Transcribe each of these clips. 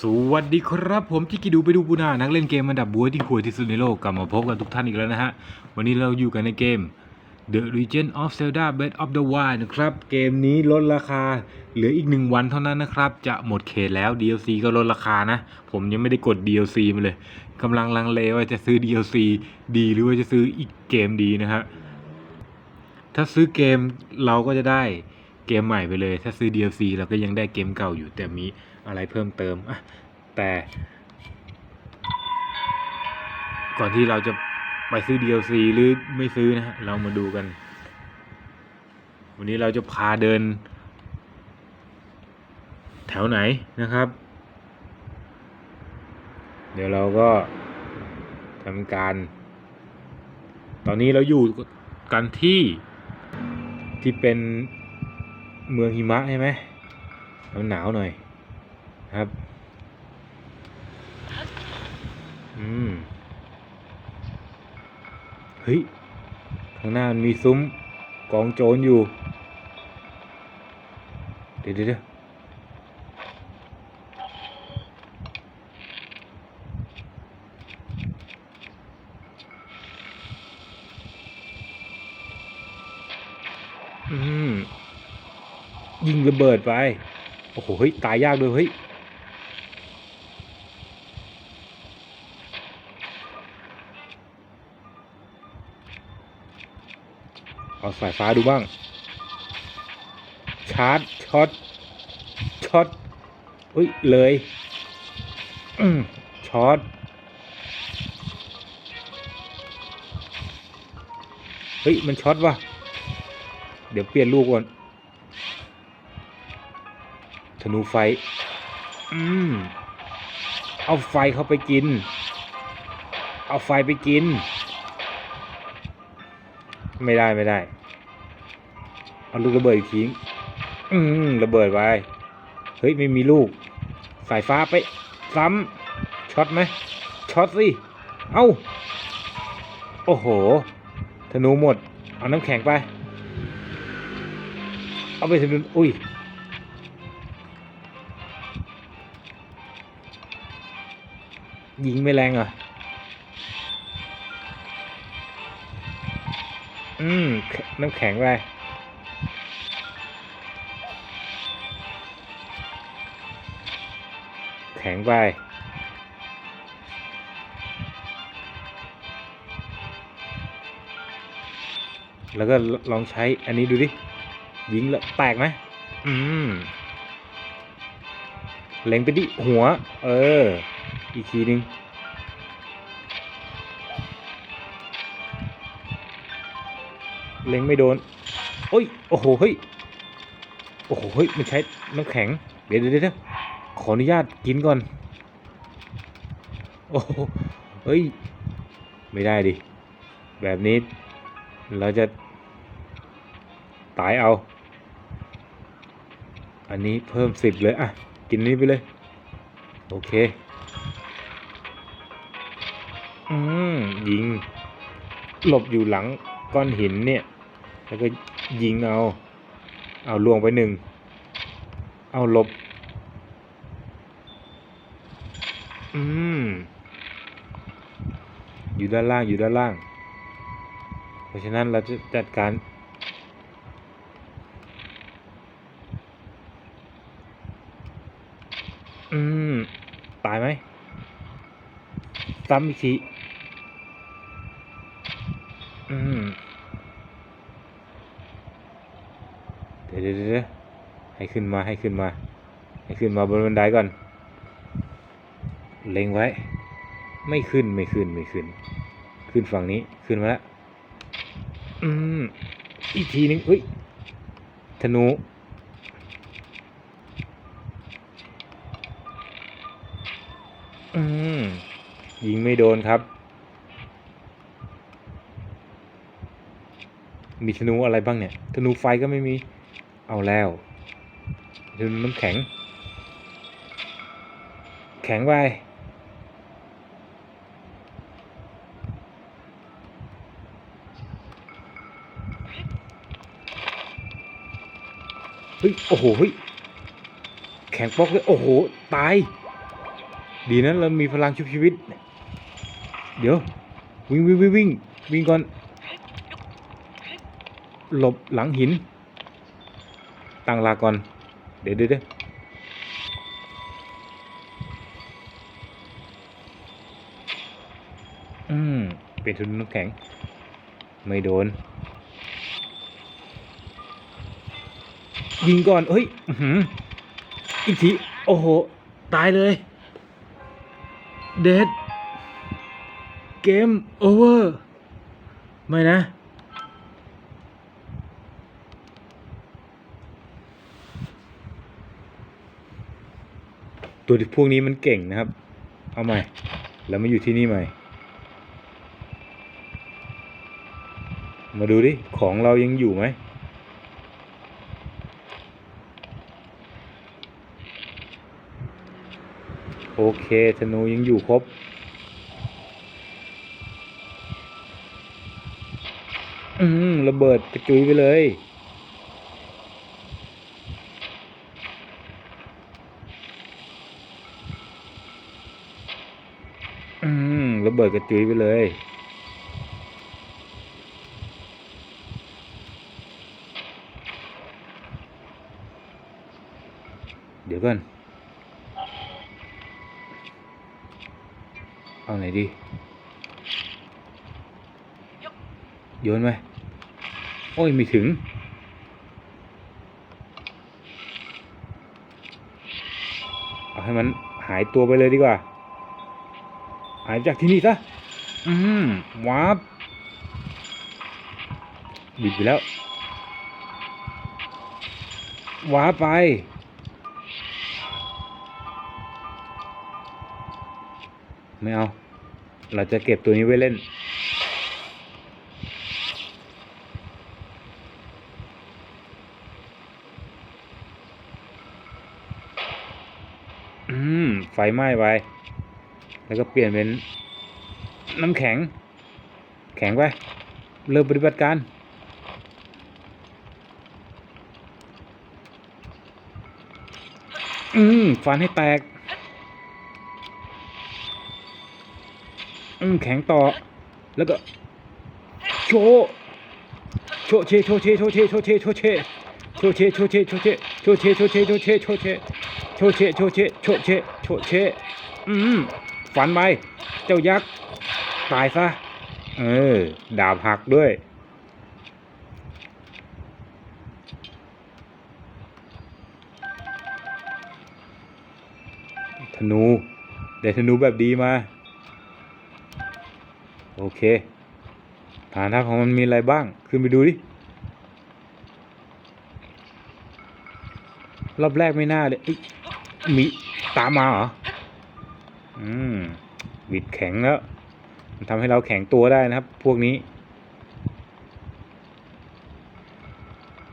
สวัสดีครับผมจิกิดูไปดูปูนานักเล่นเกมอันดับบัวที่หวยที่สุดในโลกกลับมาพบกับทุกท่านอีกแล้วนะฮะ วันนี้เราอยู่กันในเกม The Legend of Zelda Breath of the Wild นะครับ เกมนี้ลดราคาเหลืออีกหนึ่งวันเท่านั้นนะครับ จะหมดเขตแล้ว DLC ก็ลดราคานะ ผมยังไม่ได้กด DLC มาเลยกำลังลังเลว่าจะซื้อ DLC ดีหรือว่าจะซื้ออีกเกมดีนะฮะถ้าซื้อเกมเราก็จะได้เกมใหม่ไปเลย ถ้าซื้อ DLC เราก็ยังได้เกมเก่าอยู่แต่มี อะไรเพิ่มเติมอะแต่ก่อนที่เราจะไปซื้อ DLC หรือไม่ซื้อนะฮะ เรามาดูกัน วันนี้เราจะพาเดิน แถวไหนนะครับ เดี๋ยวเราก็ทำการ ตอนนี้เราอยู่กันที่ที่เป็นเมืองหิมะใช่ไหมหนาวหน่อย ครับ อืม เฮ้ย ข้างหน้ามันมีซุ้มกองโจรอยู่ เดี๋ยวเดี๋ยวเดี๋ยวยิงระเบิดไป โอ้โห เฮ้ย ตายยากด้วย เฮ้ย เอา สายฟ้าดูบ้าง ชาร์จช็อตช็อตอุ้ยเลยช็อตเฮ้ย มันช็อตว่ะ เดี๋ยวเปลี่ยนลูกก่อน ธนูไฟ อืม เอาไฟเข้าไปกิน เอาไฟไปกิน ไม่ได้ไม่ได้ เอาลูกระเบิดอีกทีอืมระเบิดไปเฮ้ยไม่มีลูก สายฟ้าไป ซ้ำช็อตไหมช็อตสิเอาโอ้โห ธนูหมด เอาน้ำแข็งไป เอาไปธนูอุ้ยยิงไม่แรงเหรอะอืม น้ำแข็งไป ข็งไป แล้วก็ลองใช้อันนี้ดูดิ ยิงแล้วแตกไหมอืมเล็งไปที่หัว เออ อีกทีนึงเล็งไม่โดน โอ้ย โอ้โห เฮ้ย โอ้โห เฮ้ย มันใช้น้ำแข็ง เดี๋ยวเดี๋ยวเดี๋ยว ออนุญาตกินก่อน โอ้โหเฮ้ย ไม่ได้ดิ แบบนี้ เราจะ ตายเอา อันนี้เพิ่มสิบเลย อะ กินนี้ไปเลย โอเค อืม ยิง หลบอยู่หลังก้อนหินเนี่ย แล้วก็ยิงเอา เอาลวงไปหนึ่ง เอาหลบ อืม อยู่ด้านล่างอยู่ด้านล่าง เพราะฉะนั้นเราจะจัดการ อืม ตายไหม ซ้ำอีกที อืม เดี๋ยวเดี๋ยวเดี๋ยวให้ขึ้นมาให้ขึ้นมา ให้ขึ้นมาบนบันไดก่อน เล็งไว้ ไม่ขึ้นไม่ขึ้นไม่ขึ้น ขึ้นฝั่งนี้ขึ้นมาแล้วอืมอีกทีนึงเฮ้ยธนูอืมยิงไม่โดนครับ มีธนูอะไรบ้างเนี่ยธนูไฟก็ไม่มีเอาแล้วธนูน้ำแข็ง แข็งไป ฮ้ย โอ้โห เฮ้ย แข็งปอกเลย โอ้โห ตาย ดีนะเรามีพลังชุบชีวิต เดี๋ยว วิ่งวิ่งวิ่งวิ่งวิ่งก่อน หลบหลังหิน ตั้งลาก่อน เดี๋ยวเดี๋ยวเดี๋ยวอืม เป็นทุนน้ำแข็ง ไม่โดน ยิงก่อนเฮ้ยอื้มอีกที โอ้โห ตายเลย เดดเกมโอเวอร์ ไม่นะ ตัวพวกนี้มันเก่งนะครับ เอาใหม่ แล้วมาอยู่ที่นี่ใหม่ มาดูดิ ของเรายังอยู่ไหม โอเคธนูยังอยู่ครบ อืมระเบิดกระจุยไปเลย อืมระเบิดกระจุยไปเลยเดี๋ยวก่อน เอาไหนดี โยนไปโอ้ยไม่ถึง เอาให้มันหายตัวไปเลยดีกว่า หายจากที่นี่ซะ อืมวาร์ปบิดไปแล้ววาร์ปไป ไม่เอา เราจะเก็บตัวนี้ไว้เล่น อืม ไฟไหม้ไปแล้วก็เปลี่ยนเป็นน้ำแข็ง แข็งไป เริ่มปฏิบัติการอืมฟันให้แตก อืมแข็งต่อ แล้วก็ โชว์โชว์เชโชว์เชโชว์เชโชว์เชโชว์เชโชว์เชโชว์เชโชว์เชโชว์เชโชว์เชโชว์เชโชว์เชโชว์เชโชว์เชโชเชโชว์เชอืมฟันไปเจ้ายักษ์ตายซะเออดาบหักด้วยธนู ได้ธนูแบบดีมา โอเค ฐานทัพของมันมีอะไรบ้าง ขึ้นไปดูดิ รอบแรกไม่น่าเลยมีตามมาเหรอ อืมบิดแข็งแล้ว มันทำให้เราแข็งตัวได้นะครับ พวกนี้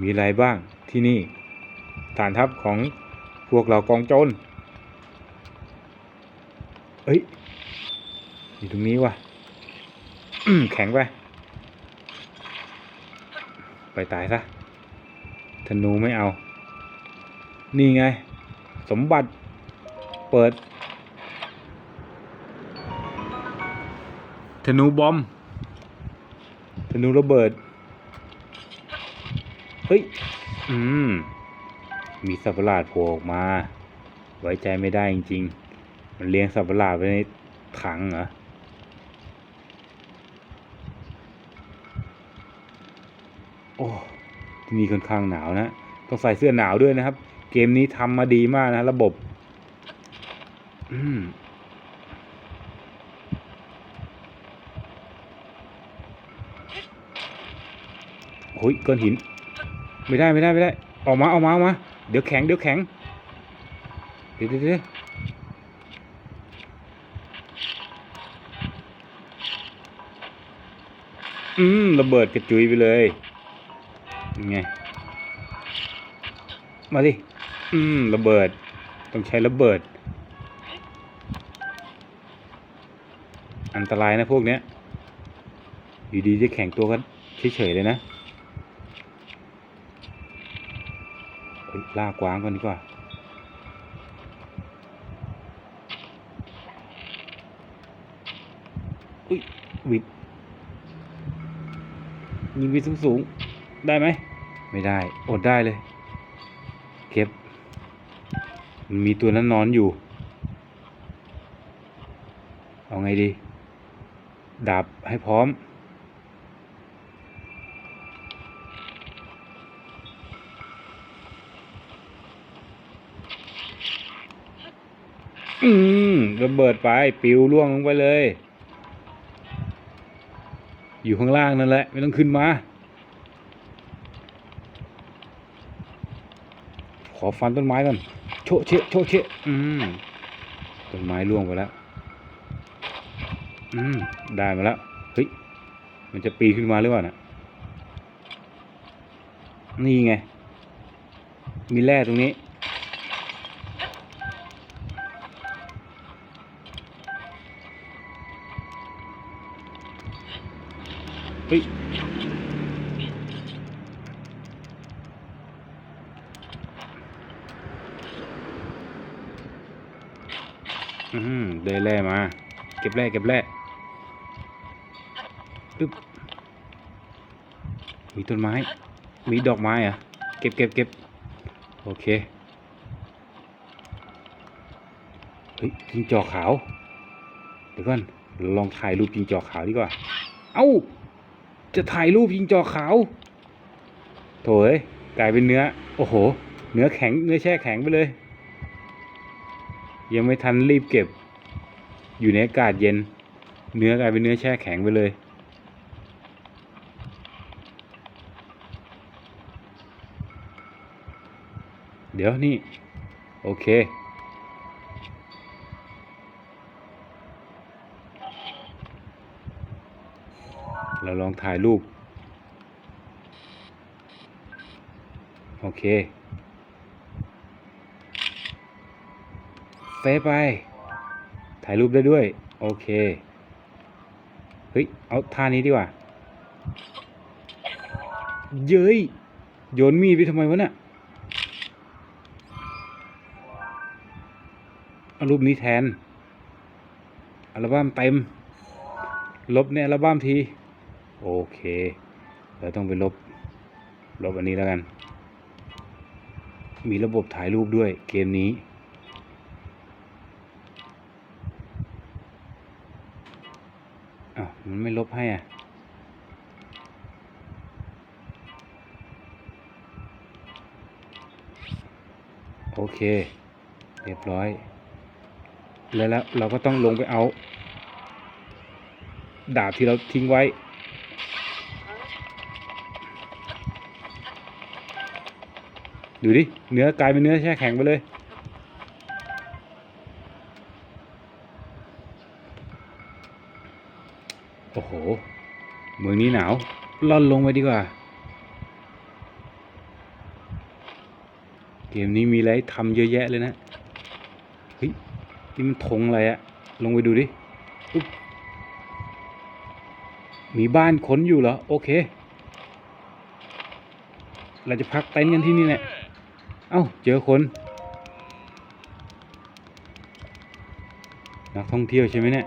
มีอะไรบ้างที่นี่ ฐานทัพของพวกเรากองโจรเอ้ย อยู่ตรงนี้ว่ะ แข็งไปไปตายซะธนูไม่เอา นี่ไง สมบัติเปิด ธนูบอม ธนูระเบิด เฮ้ย อืม มีสัตว์ประหลาดโผล่ออกมา ไว้ใจไม่ได้จริง ๆ มันเลี้ยงสัตว์ประหลาดไว้ในถังเหรอ อ้ที่นี่ค่อนข้างหนาวนะต้องใส่เสื้อหนาวด้วยนะครับ เกมนี้ทำมาดีมากนะระบบอืมโอ้ยก้อนหิน ไม่ได้ไม่ได้ไม่ได้ ออกมาออกมาออกมา เดี๋ยวแข็งเดี๋ยวแข็ง เดี๋ยวเดี๋ยวเดี๋ยวอืมระเบิดกระจุยไปเลย ยังไง มาดิ อืม ระเบิด ต้องใช้ระเบิด อันตรายนะพวกเนี้ย อยู่ดีจะแข็งตัวกันเฉยๆเลยนะล่ากวางก่อนดีกว่า อุ้ยวิดยิงวิดสูงสูงๆ ได้ไหม ไม่ได้ อดได้เลย เก็บมันมีตัวนั้นนอนอยู่ เอาไงดี ดาบให้พร้อม อืมระเบิดไป ปิวล่วงลงไปเลย อยู่ข้างล่างนั่นแหละ ไม่ต้องขึ้นมา อฟันต้นไม้ก่อนโชะเชะโชะเชะอืมต้นไม้ล่วงไปแล้ว อืมได้มาแล้วเฮ้ยมันจะปีนขึ้นมาหรือเปล่าน่ะนี่ไง มีแร่ตรงนี้ เฮ้ย อืมได้แร่มา เก็บแร่เก็บแร่ปึ๊บมีต้นไม้ มีดอกไม้อะเก็บเก็บเก็บโอเค เฮ้ยจิงจอกขาว เดี๋ยวก่อน ลองถ่ายรูปจิงจอกขาวดีกว่า เอ้า จะถ่ายรูปจิงจอกขาว โถเอ้ยกลายเป็นเนื้อ โอ้โห เนื้อแข็ง เนื้อแช่แข็งไปเลย ยังไม่ทันรีบเก็บ อยู่ในอากาศเย็น เนื้อกลายเป็นเนื้อแช่แข็งไปเลยเดี๋ยวนี่ โอเค เราลองถ่ายรูป โอเค เฟซไป ถ่ายรูปได้ด้วย โอเค เฮ้ย เอาท่านี้ดีกว่า เย้ย โยนมีดไปทำไมวะน่ะเอารูปนี้แทน อัลบั้มเต็ม ลบเนี่ยอัลบั้มที โอเค เราต้องไปลบ ลบอันนี้แล้วกัน มีระบบถ่ายรูปด้วยเกมนี้ อ้าว มันไม่ ลบให้อะโอเค เรียบร้อย แล้วแล้วเราก็ต้องลงไปเอา ดาบที่เราทิ้งไว้ ดูดิ เนื้อกลายเป็นเนื้อแช่แข็งไปเลย เมืองนี้หนาวล่อนลงไปดีกว่า เกมนี้มีอะไรทำเยอะแยะเลยนะเฮ้ยนี่มันธงอะไรอะลงไปดูดิมีบ้านคนอยู่เหรอ โอเค เราจะพักเต็นท์กันที่นี่แหละเอ้า เจอคน นักท่องเที่ยวใช่ไหมเนี่ย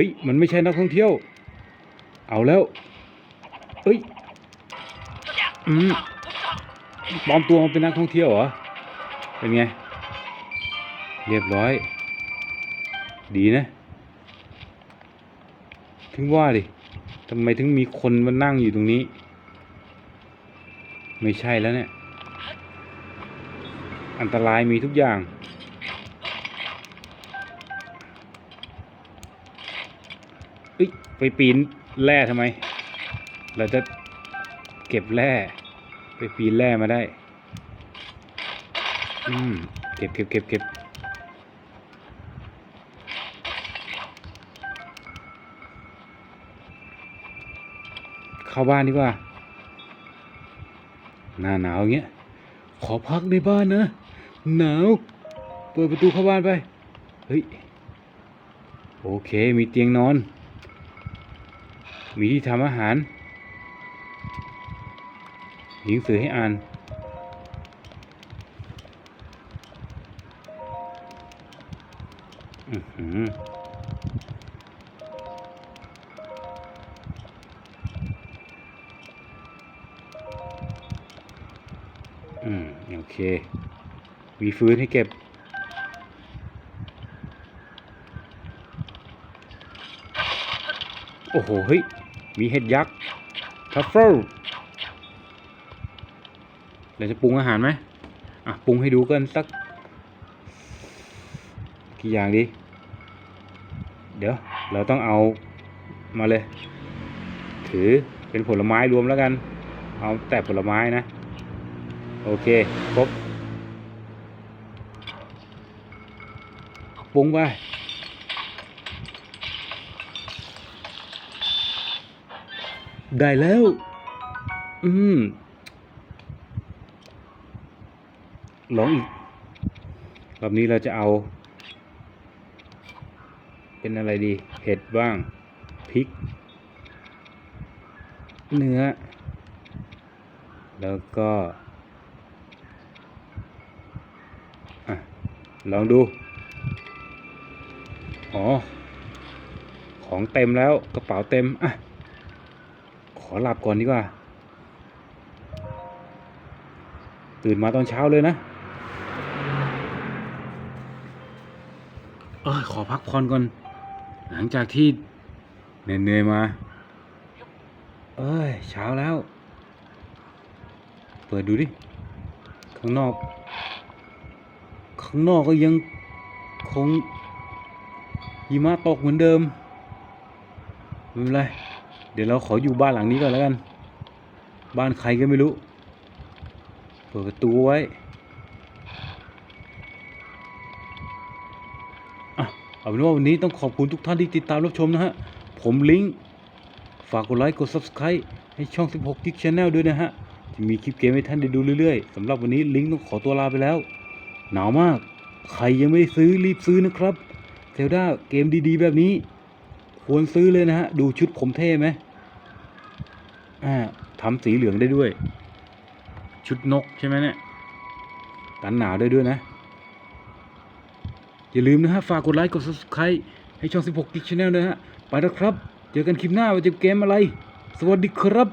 ฮ้ย มันไม่ใช่นักท่องเที่ยว เอาแล้ว เฮ้ย อืมปลอมตัวมาเป็นนักท่องเที่ยวเหรอ เป็นไง เรียบร้อย ดีนะ ถึงว่าดิทำไมถึงมีคนมานั่งอยู่ตรงนี้ ไม่ใช่แล้วเนี่ย อันตรายมีทุกอย่าง ไปปีนแร่ทำไม เราจะเก็บแร่ไปปีนแร่มาได้ อืม เก็บเก็บเก็บเก็บเข้าบ้านดีกว่า หน้าหนาวอย่างเงี้ย ขอพักในบ้านนะ หนาว เปิดประตูเข้าบ้านไป เฮ้ย โอเค มีเตียงนอน มีที่ทำอาหารหนังสือให้อ่านอืม โอเค มีฟื้นให้เก็บ โอ้โห เฮ้ย มีเห็ดยักษ์ทัฟเฟิลเราจะปรุงอาหารไหมอะปรุงให้ดูกันสัก กี่อย่างดี เดี๋ยว เราต้องเอามาเลย ถือเป็นผลไม้รวมแล้วกัน เอาแต่ผลไม้นะ โอเค ครบปรุงไป ได้แล้ว อืม ลองอีก รอบนี้เราจะเอา เป็นอะไรดี เห็ดบ้าง พริก เนื้อ แล้วก็อลองดู อ๋อ ของเต็มแล้ว กระเป๋าเต็ม อะ อหลับก่อนดีกว่า ตื่นมาตอนเช้าเลยนะเออขอพักผ่อนก่อน หลังจากที่เหนื่อยๆมา เอ้ย เช้าแล้ว เปิดดูดิ ข้างนอก ข้างนอกก็ยังคงหิมะตกเหมือนเดิม ไม่เป็นไร ดี๋ยวเราขออยู่บ้านหลังนี้ก่อนแล้วกัน บ้านใครก็ไม่รู้ เปิดประตูไว้อะเอาเป็นว่าวันนี้ต้องขอบคุณทุกท่านที่ติดตามรับชมนะฮะ ผมลิงก์ฝากกดไลค์กด Subscribe ให้ช่อง 16 Geek Channel ด้วยนะฮะจะมีคลิปเกมให้ท่านได้ดูเรื่อยๆสำหรับวันนี้ลิงก์ต้องขอตัวลาไปแล้ว หนาวมาก ใครยังไม่ได้ซื้อรีบซื้อนะครับเซลดาเกมดีๆ แบบนี้ ควรซื้อเลยนะฮะ ดูชุดผมเท่ไหม อ่าทำสีเหลืองได้ด้วย ชุดนกใช่ไหมเนี่ยกันหนาวได้ด้วยนะ อย่าลืมนะฮะ ฝากกดไลค์กด subscribe ให้ช่อง 16 Geek Channel นะฮะ ไปแล้วครับ เจอกันคลิปหน้าว่าจะเกมอะไร สวัสดีครับ